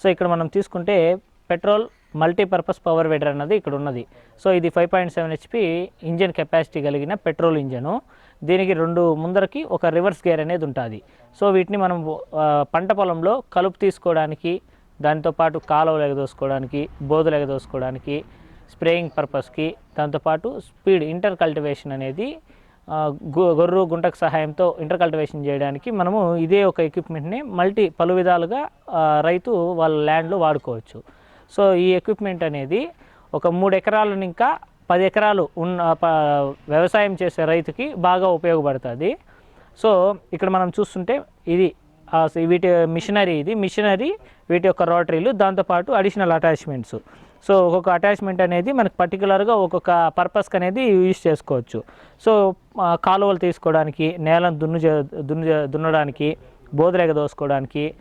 So ఇక్కడ మనం తీసుకుంటే పెట్రోల్ మల్టీపర్పస్ పవర్ వేడర్ అన్నది ఇక్కడ ఉన్నది. సో ఇది five point seven HP engine capacity కలిగిన పెట్రోల్ ఇంజను. దీనికి రెండు ముందరకి ఒక రివర్స్ గేర్ అనేది ఉంటుంది. సో వీటిని మనం పంట పొలంలో కలుపు తీసుకోవడానికి దాంతోపాటు కాలువలు ఎగదోసుకోవడానికి బోధులు ఎగదోసుకోవడానికి స్ప్రేయింగ్ పర్పస్కి దాంతోపాటు స్పీడ్ ఇంటర్ కల్టివేషన్ అనేది గొర్రు గుంటకు సహాయంతో ఇంటర్ కల్టివేషన్ చేయడానికి మనము ఇదే ఒక ఎక్విప్మెంట్ని మల్టీ పలు విధాలుగా రైతు వాళ్ళ ల్యాండ్లో వాడుకోవచ్చు. సో ఈ ఎక్విప్మెంట్ అనేది ఒక మూడు ఎకరాలను ఇంకా పది ఎకరాలు ఉన్న వ్యవసాయం చేసే రైతుకి బాగా ఉపయోగపడుతుంది. సో ఇక్కడ మనం చూస్తుంటే ఇది వీటి మిషనరీ ఇది. మిషనరీ వీటి యొక్క రోటరీలు దాంతోపాటు అడిషనల్ అటాచ్మెంట్స్. సో ఒక్కొక్క అటాచ్మెంట్ అనేది మనకు పర్టికులర్గా ఒక్కొక్క పర్పస్కి అనేది యూజ్ చేసుకోవచ్చు. సో కాలువలు తీసుకోవడానికి నేలను దున్ను చే- దున్ను దున్నడానికి బోధరేగ దోసుకోవడానికి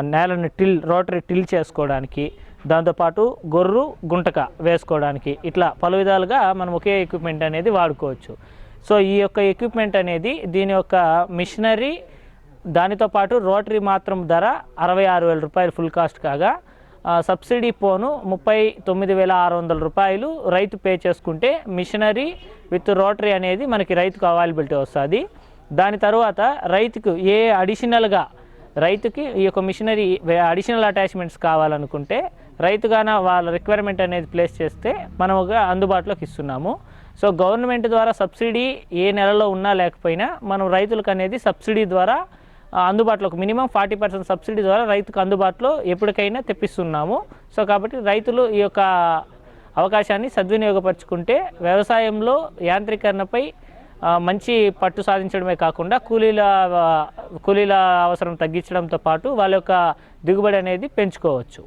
నేలను టిల్ రోటరీ టిల్ చేసుకోవడానికి దాంతోపాటు గొర్రు గుంటక వేసుకోవడానికి ఇట్లా పలు విధాలుగా మనం ఒకే ఎక్విప్మెంట్ అనేది వాడుకోవచ్చు. సో ఈ యొక్క ఎక్విప్మెంట్ అనేది దీని యొక్క మిషనరీ దానితో పాటు రోటరీ మాత్రం ధర అరవై ఆరు వేల రూపాయలు ఫుల్ కాస్ట్ కాగా సబ్సిడీ పోను ముప్పై తొమ్మిది వేల ఆరు వందల రూపాయలు రైతు పే చేసుకుంటే మిషనరీ విత్ రోటరీ అనేది మనకి రైతుకు అవైలబిలిటీ వస్తుంది. దాని తర్వాత రైతుకు ఏ అడిషనల్గా రైతుకి ఈ యొక్క మిషనరీ అడిషనల్ అటాచ్మెంట్స్ కావాలనుకుంటే రైతుగాన వాళ్ళ రిక్వైర్మెంట్ అనేది ప్లేస్ చేస్తే మనం ఒక అందుబాటులోకి ఇస్తున్నాము. సో గవర్నమెంట్ ద్వారా సబ్సిడీ ఏ నెలలో ఉన్నా లేకపోయినా మనం రైతులకు అనేది సబ్సిడీ ద్వారా అందుబాటులో ఒక మినిమం ఫార్టీ పర్సెంట్ సబ్సిడీ ద్వారా రైతుకు అందుబాటులో ఎప్పటికైనా తెప్పిస్తున్నాము. సో కాబట్టి రైతులు ఈ యొక్క అవకాశాన్ని సద్వినియోగపరుచుకుంటే వ్యవసాయంలో యాంత్రీకరణపై మంచి పట్టు సాధించడమే కాకుండా కూలీల కూలీల అవసరం తగ్గించడంతో పాటు వాళ్ళ యొక్క దిగుబడి అనేది పెంచుకోవచ్చు.